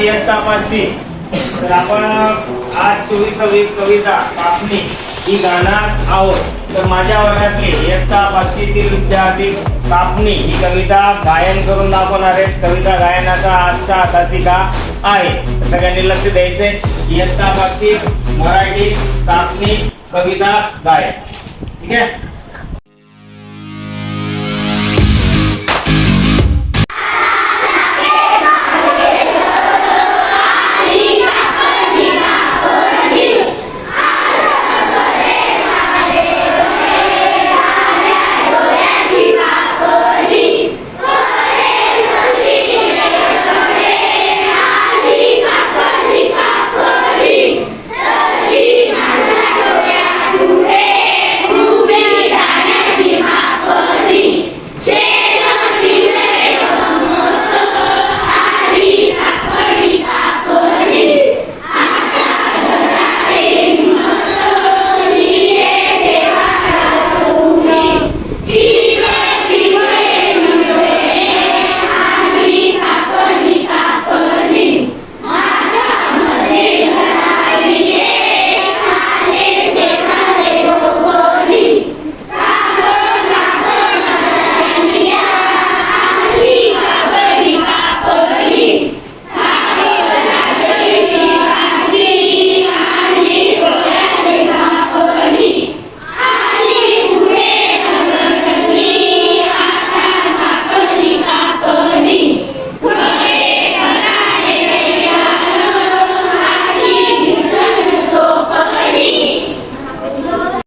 इयत्ता पाचवी तर आपण आज चोवीसावी कविता कापणी ही गाणार आहोत. तर माझ्या वर्गातले इयत्ता पाचवीतील विद्यार्थी कापणी ही कविता गायन करून दाखवणार आहेत. कविता गायनाचा आजचा तासिका आहे. सगळ्यांनी लक्ष द्यायचंय. इयत्ता पाचवी मराठी कापणी कविता गायन. ठीक आहे?